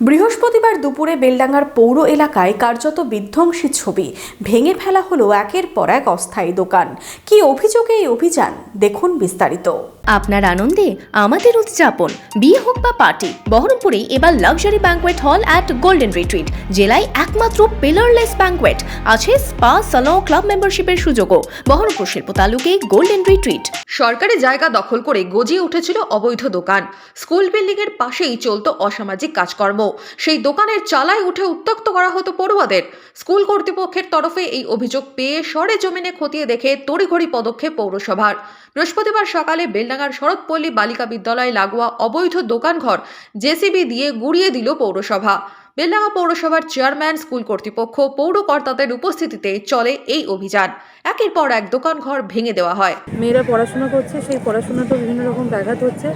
বৃহস্পতিবার দুপুরে বেলডাঙ্গার পৌর এলাকায় কার্যত বিধ্বংসী ছবি। ভেঙে ফেলা হলো একের পর এক অস্থায়ী দোকান। কি অভিযোগে এই অভিযান? দেখুন বিস্তারিত। আপনার আনন্দে আমাদের উদযাপন। বিয়ে হোক বা পার্টি বহরমপুরে এবার luxury banquet hall at golden retreat. জেলায় একমাত্র পিলারলেস ব্যাঙ্কোয়েট আছে স্পা সালন ক্লাব মেম্বারশিপের সুযোগও। বহরমপুর শিল্প তালুকে গোল্ডেন রিট্রিট। সরকারি জায়গা দখল করে গজিয়ে উঠেছিল অবৈধ দোকান। স্কুল বিল্ডিং এর পাশেই চলতো অসামাজিক কাজকর্ম। সেই দোকানের চালায় উঠে উত্তক্ত করা হতো পড়ুয়াদের। স্কুল কর্তৃপক্ষের তরফে এই অভিযোগ পেয়ে সরে জমিনে খতিয়ে দেখে তড়িঘড়ি পদক্ষেপ পৌরসভার। বৃহস্পতিবার সকালে বেলডাঙ্গার শরৎপল্লী বালিকা বিদ্যালয়ে লাগোয়া অবৈধ দোকানঘর জেসিবি দিয়ে গুড়িয়ে দিল পৌরসভা। বেলডাঙ্গা পৌরসভার চেয়ারম্যান, স্কুল কর্তৃপক্ষ পৌর কর্তাদের উপস্থিতিতে চলে এই অভিযান। একের পর এক দোকানঘর ভেঙে দেওয়া হয়। মেয়েরা পড়াশোনা করছে, সেই পড়াশোনাতেও বিভিন্ন রকম ব্যাঘাত হচ্ছে।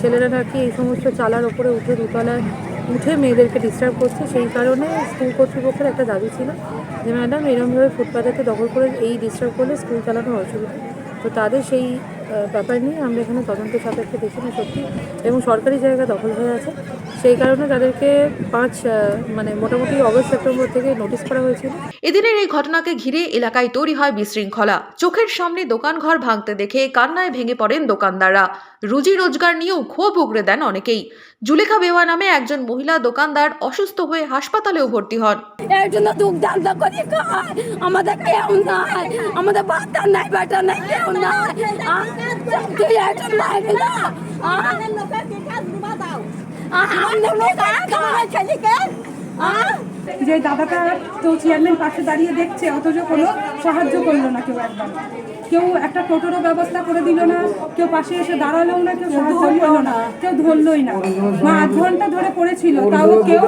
ছেলেরা নাকি এই সমস্ত চালার ওপরে উঠে দোতলায় উঠে মেয়েদেরকে ডিস্টার্ব করছে, সেই কারণে স্কুল কর্তৃপক্ষের একটা দাবি ছিল যে ম্যাডাম এরমভাবে ফুটপাথকে দখল করে এই ডিস্টার্ব করলে স্কুল চালানোর অসুবিধা। তো তাদের সেই ব্যাপার নিয়ে আমরা এখানে তদন্ত সাপেক্ষে দেখি না সত্যি। এবং সরকারি জায়গা দখল হয়ে আছে। সেই কারণে তাদেরকে পাঁচ মানে মোটামুটি অগস্ট সেপ্টেম্বর থেকে নোটিশ করা হয়েছিল। এদিনের এই ঘটনাকে ঘিরে এলাকায় তৈরি হয় বিশৃঙ্খলা। চোখের সামনে দোকানঘর ভাঙতে দেখে কান্নায় ভেঙে পড়েন দোকানদাররা। রুজি রোজগার নিয়েও ক্ষোভ উগড়ে দেন অনেকেই। জুলেখা বেওয়া নামে একজন মহিলা দোকানদার অসুস্থ হয়ে হাসপাতালেও ভর্তি হন। এর জন্য দুঃখ দান্ত করে খায়। আমাদের কেউ নাই। আমাদের বাচ্চা নাই বেটা নাই কেউ নাই। একজন মারবি না যে দাদাটা তো চেয়ারম্যান পাশে দাঁড়িয়ে দেখছে অথচ কোনো সাহায্য করল না কেউ একবার। কেউ একটা টোটোরও ব্যবস্থা করে দিল না কেউ পাশে এসে দাঁড়াল না কেউ সাহায্য করল না কেউ ধরলোই না। মা আধ ঘণ্টা ধরে পড়েছিল তাও কেউ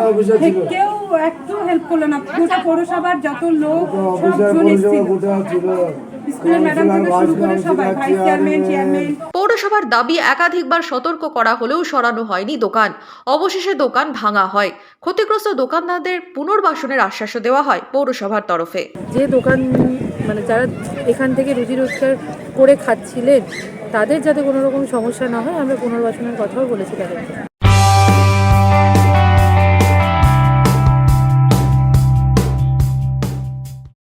কেউ একটু হেল্প করল না। গোটা পৌরসভার যত লোক সবজন এসেছিল। স্কুলের ম্যাডাম থেকে শুরু করে সবাই ভাইস চেয়ারম্যান চেয়ারম্যান পৌরসভার দাবি একাধিকবার সতর্ক করা হলেও সরানো হয়নি দোকান। অবশেষে দোকান ভাঙা হয়। ক্ষতিগ্রস্ত দোকানদারদের পুনর্বাসনের আশ্বাসও দেওয়া হয় পৌরসভার তরফে। যে দোকান মানে যারা এখান থেকে রুজি রোজগার করে খাচ্ছিলেন, তাদের যাতে কোনো রকম সমস্যা না হয়, আমরা পুনর্বাসনের কথাও বলেছি তাদেরকে